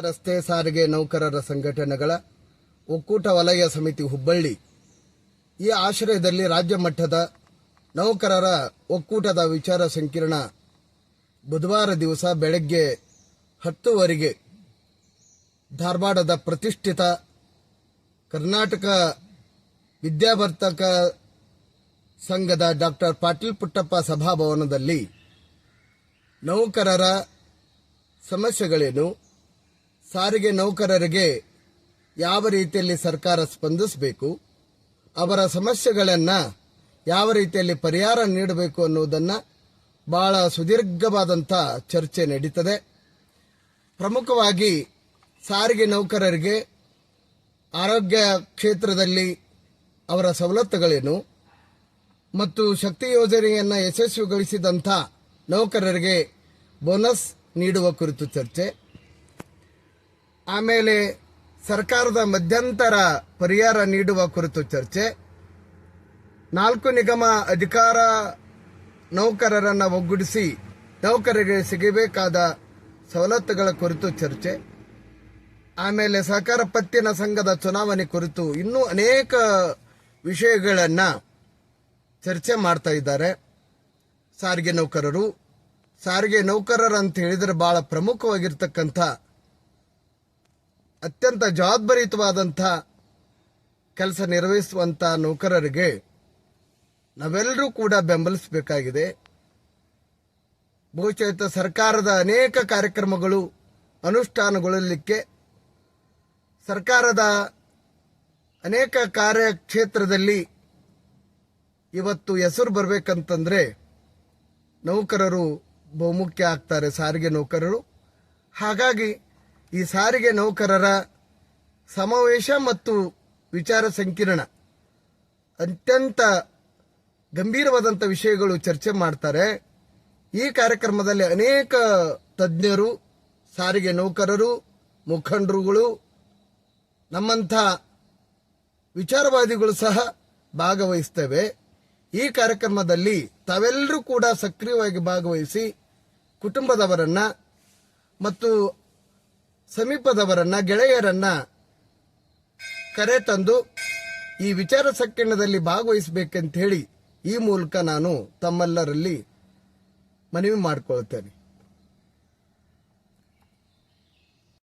ರಸ್ತೆ ಸಾರಿಗೆ ನೌಕರರ ಸಂಘಟನೆಗಳ ಒಕ್ಕೂಟ ವಲಯ ಸಮಿತಿ ಹುಬ್ಬಳ್ಳಿ. ಈ ಆಶ್ರಯದಲ್ಲಿ ರಾಜ್ಯ ಮಟ್ಟದ ನೌಕರರ ಒಕ್ಕೂಟದ ವಿಚಾರ ಸಂಕಿರಣ ಬುಧವಾರ ದಿವಸ ಬೆಳಗ್ಗೆ ಹತ್ತುವರೆಗೆ. ಧಾರವಾಡದ ಪ್ರತಿಷ್ಠಿತ ಕರ್ನಾಟಕ ವಿದ್ಯಾವರ್ತಕ ಸಂಘದ ಡಾಕ್ಟರ್ ಪಾಟೀಲ್ ಪುಟ್ಟಪ್ಪ ಸಭಾಭವನದಲ್ಲಿ ನೌಕರರ ಸಮಸ್ಯೆಗಳೇನು? ಸಾರಿಗೆ ನೌಕರರಿಗೆ ಯಾವ ರೀತಿಯಲ್ಲಿ ಸರ್ಕಾರ ಸ್ಪಂದಿಸಬೇಕು, ಅವರ ಸಮಸ್ಯೆಗಳನ್ನು ಯಾವ ರೀತಿಯಲ್ಲಿ ಪರಿಹಾರ ನೀಡಬೇಕು ಅನ್ನುವುದನ್ನು ಬಹಳ ಸುದೀರ್ಘವಾದಂಥ ಚರ್ಚೆ ನಡೀತದೆ. ಪ್ರಮುಖವಾಗಿ ಸಾರಿಗೆ ನೌಕರರಿಗೆ ಆರೋಗ್ಯ ಕ್ಷೇತ್ರದಲ್ಲಿ ಅವರ ಸವಲತ್ತುಗಳೇನು ಮತ್ತು ಶಕ್ತಿ ಯೋಜನೆಯನ್ನು ಯಶಸ್ವಿಗೊಳಿಸಿದಂಥ ನೌಕರರಿಗೆ ಬೋನಸ್ ನೀಡುವ ಕುರಿತು ಚರ್ಚೆ. ಆಮೇಲೆ ಸರ್ಕಾರದ ಮಧ್ಯಂತರ ಪರಿಹಾರ ನೀಡುವ ಕುರಿತು ಚರ್ಚೆ. ನಾಲ್ಕು ನಿಗಮ ಅಧಿಕಾರ ನೌಕರರನ್ನು ಒಗ್ಗೂಡಿಸಿ ನೌಕರರಿಗೆ ಸಿಗಬೇಕಾದ ಸವಲತ್ತುಗಳ ಕುರಿತು ಚರ್ಚೆ. ಆಮೇಲೆ ಸಹಕಾರ ಪತ್ತಿನ ಸಂಘದ ಚುನಾವಣೆ ಕುರಿತು ಇನ್ನೂ ಅನೇಕ ವಿಷಯಗಳನ್ನು ಚರ್ಚೆ ಮಾಡ್ತಾ ಇದ್ದಾರೆ. ಸಾರಿಗೆ ನೌಕರರು ಸಾರಿಗೆ ನೌಕರರು ಅಂತ ಹೇಳಿದ್ರೆ ಬಹಳ ಪ್ರಮುಖವಾಗಿರ್ತಕ್ಕಂಥ ಅತ್ಯಂತ ಜವಾಬ್ದಾರಿಯುತವಾದಂಥ ಕೆಲಸ ನಿರ್ವಹಿಸುವಂಥ ನೌಕರರಿಗೆ ನಾವೆಲ್ಲರೂ ಕೂಡ ಬೆಂಬಲಿಸಬೇಕಾಗಿದೆ. ಬಹುಶಃ ಸರ್ಕಾರದ ಅನೇಕ ಕಾರ್ಯಕ್ರಮಗಳು ಅನುಷ್ಠಾನಗೊಳ್ಳಲಿಕ್ಕೆ ಸರ್ಕಾರದ ಅನೇಕ ಕಾರ್ಯಕ್ಷೇತ್ರದಲ್ಲಿ ಇವತ್ತು ಹೆಸರು ಬರಬೇಕಂತಂದರೆ ನೌಕರರು ಬಹುಮುಖ್ಯ ಆಗ್ತಾರೆ, ಸಾರಿಗೆ ನೌಕರರು. ಹಾಗಾಗಿ ಈ ಸಾರಿಗೆ ನೌಕರರ ಸಮಾವೇಶ ಮತ್ತು ವಿಚಾರ ಸಂಕಿರಣ. ಅತ್ಯಂತ ಗಂಭೀರವಾದಂಥ ವಿಷಯಗಳು ಚರ್ಚೆ ಮಾಡ್ತಾರೆ. ಈ ಕಾರ್ಯಕ್ರಮದಲ್ಲಿ ಅನೇಕ ತಜ್ಞರು, ಸಾರಿಗೆ ನೌಕರರು, ಮುಖಂಡರುಗಳು, ನಮ್ಮಂಥ ವಿಚಾರವಾದಿಗಳು ಸಹ ಭಾಗವಹಿಸ್ತೇವೆ. ಈ ಕಾರ್ಯಕ್ರಮದಲ್ಲಿ ತಾವೆಲ್ಲರೂ ಕೂಡ ಸಕ್ರಿಯವಾಗಿ ಭಾಗವಹಿಸಿ ಕುಟುಂಬದವರನ್ನ ಮತ್ತು ಸಮೀಪದವರನ್ನ, ಗೆಳೆಯರನ್ನ ಕರೆ ತಂದು ಈ ವಿಚಾರ ಸಂಕಿರಣದಲ್ಲಿ ಭಾಗವಹಿಸಬೇಕಂತ ಹೇಳಿ ಈ ಮೂಲಕ ನಾನು ತಮ್ಮೆಲ್ಲರಲ್ಲಿ ಮನವಿ ಮಾಡಿಕೊಳ್ತೇನೆ.